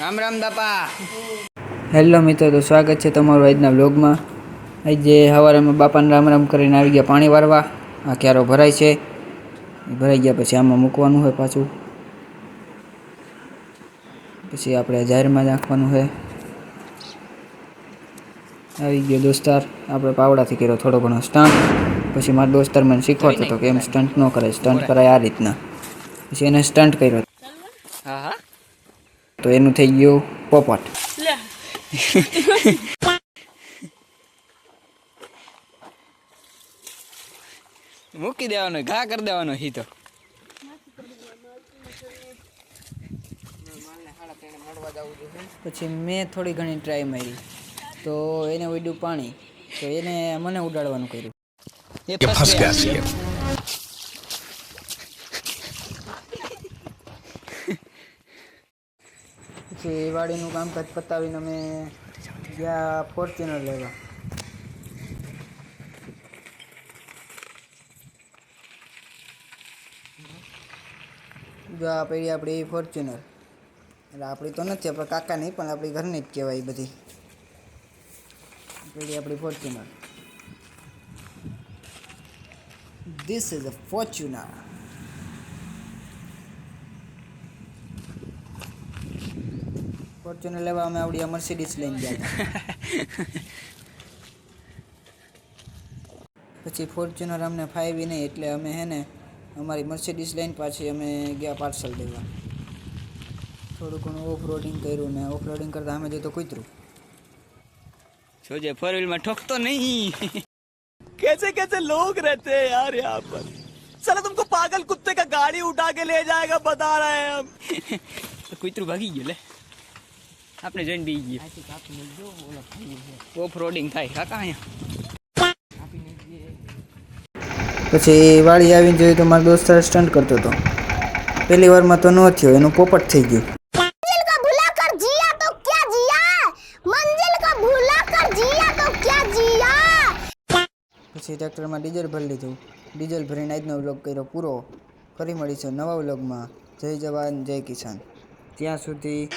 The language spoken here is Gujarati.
રામ રામ બાપા. હેલો મિત્રો તો સ્વાગત છે તમારું આજના વ્લોગમાં. આજે સવારે અમે બાપાને રામ રામ કરીને આવી ગયા પાણી વારવા. આ ક્યારો ભરાય છે. ભરાઈ ગયા પછી આમાં મૂકવાનું હોય પાછું. પછી આપણે જાહેરમાં નાખવાનું હોય. આવી ગયો દોસ્તાર. આપણે પાવડાથી કર્યો થોડો ઘણો સ્ટન્ટ પછી મારો દોસ્તાર મને શીખવાડતો હતો કે એમ સ્ટન્ટ ન કરાય. સ્ટન્ટ કરાય આ રીતના. પછી એને સ્ટન્ટ કર્યો. હા હા. તો એનું થઈ ગયું પોપટ. મૂકી દેવાનો ઘા કરી દેવાનો હી તો. પછી મેં થોડી ઘણી ટ્રાય મારી. તો એને ઉડ્યું પાણી. તો એને મને ઉડાડવાનું કર્યું. એ ફસ ગયા પછી વાડીનું કામકાજ પતાવીને અમે ગયા ફોર્ચ્યુનર લેવા. જો આ પડી આપણી ફોર્ચ્યુનર એટલે આપણી તો નથી આપણે કાકા નહીં, પણ આપણી ઘરની જ કહેવાય બધી. પડી આપણી Fortuner this is a Fortuner Fortuner લેવા અમે આવડી મર્સિડીઝ લઈને ગયા હતા પછી ફોર્ચ્યુનર અમને ફાવી નહીં એટલે અમે હે ને અમારી મર્સિડીઝ લઈને પાછી અમે ગયા પાર્સલ લેવા થોડું ઘણું ઓફ રોડિંગ કર્યું ને ઓફ રોડિંગ કરતાં અમે જતો કૂતરું સોજે ફોર વ્હીલમાં ઠોકતો નહીં कैसे कैसे लोग रहते हैं यार यहाँ पर साला तुमको पागल कुत्ते का गाड़ी उठा के ले जाएगा बता रहे हैं हम કૂતરું ભાગી ગયું લે આપણે જોઈને બી ગયો ઓફ રોડિંગ થાય. કાકા અહીંયા? પછી વાળી આવીને જોયું તો મારો દોસ્ત સ્ટન્ટ કરતો હતો. પહેલી વારમાં તો ન થયો એનું પોપટ થઈ ગયું. પછી ટ્રેક્ટરમાં ડીઝલ ભરી લીધું. ડીઝલ ભરીને આજનો વ્લોગ કર્યો પૂરો. ફરી મળીશું નવા વ્લોગમાં. જય જવાન જય કિસાન. ત્યાં સુધી